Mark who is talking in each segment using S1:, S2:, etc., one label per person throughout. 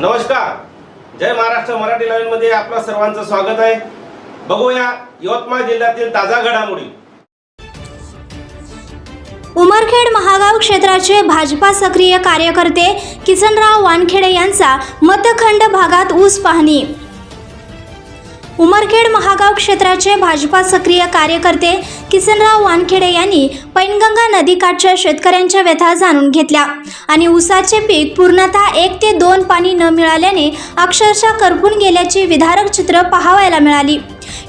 S1: नमस्कार. जय महाराष्ट्र मराठी लाईव्हमध्ये आपलं सर्वांचं स्वागत आहे. बघूया यवतमाळ जिल्ह्यातील ताजा घडामोडी.
S2: उमरखेड महागाव क्षेत्राचे भाजपा सक्रिय कार्यकर्ते किसनराव वानखेडे यांचा मतखंड भागात ऊस पाहणी. उमरखेड महागाव क्षेत्राचे भाजपा सक्रिय कार्यकर्ते किसनराव वानखेडे यांनी पैनगंगा नदीकाठच्या शेतकऱ्यांच्या व्यथा जाणून घेतल्या. आणि ऊसाचे पीक पूर्णतः एक ते दोन पाणी न मिळाल्याने अक्षरशः करपून गेल्याची विधारक चित्र पाहावयाला मिळाली.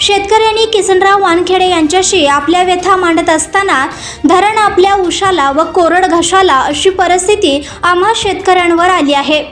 S2: शेतकऱ्यांनी किसनराव वानखेडे यांच्याशी आपल्या व्यथा मांडत असताना धरण आपल्या उशाला व कोरड घशाला अशी परिस्थिती आम्हा शेतकऱ्यांवर आली आहे.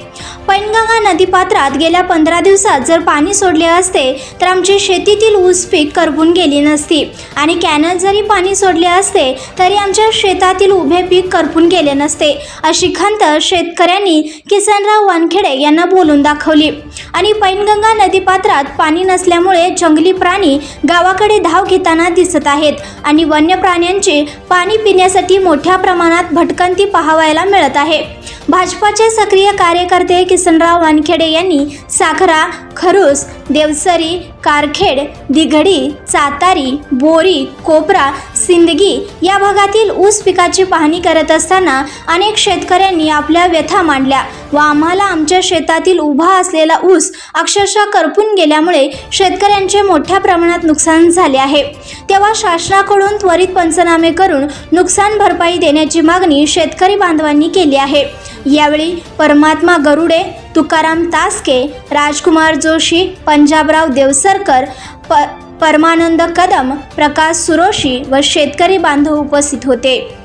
S2: पैनगंगा नदीपात्रात गेल्या पंधरा दिवसात जर पाणी सोडले असते तर आमची शेतीतील ऊस पीक करपून गेली नसती. आणि कॅनल जरी पाणी सोडले असते तरी आमच्या शेतातील उभे पीक करपून गेले नसते अशी खंत शेतकऱ्यांनी किसनराव वानखेडे यांना बोलून दाखवली. आणि पैनगंगा नदीपात्रात पाणी नसल्यामुळे जंगली प्राणी गावाकडे धाव घेताना दिसत आहेत. आणि वन्य प्राण्यांचे पाणी पिण्यासाठी मोठ्या प्रमाणात भटकंती पाहावयाला मिळत आहे. भाजपाचे सक्रिय कार्यकर्ते किसनराव वानखेडे यांनी साखरा खरूस देवसरी कारखेड दिघडी चातारी बोरी कोपरा सिंदगी या भागातील ऊस पिकाची पाहणी करत असताना अनेक शेतकऱ्यांनी आपल्या व्यथा मांडल्या व आम्हाला आमच्या शेतातील उभा असलेला ऊस अक्षरशः करपून गेल्यामुळे शेतकऱ्यांचे मोठ्या प्रमाणात नुकसान झाले आहे. तेव्हा शासनाकडून त्वरित पंचनामे करून नुकसान भरपाई देण्याची मागणी शेतकरी बांधवांनी केली आहे. यावेळी परमात्मा गरुडे तुकाराम तासके राजकुमार जोशी पंजाबराव देवसरकर प परमानंद कदम प्रकाश सुरोशी व शेतकरी बांधव उपस्थित होते.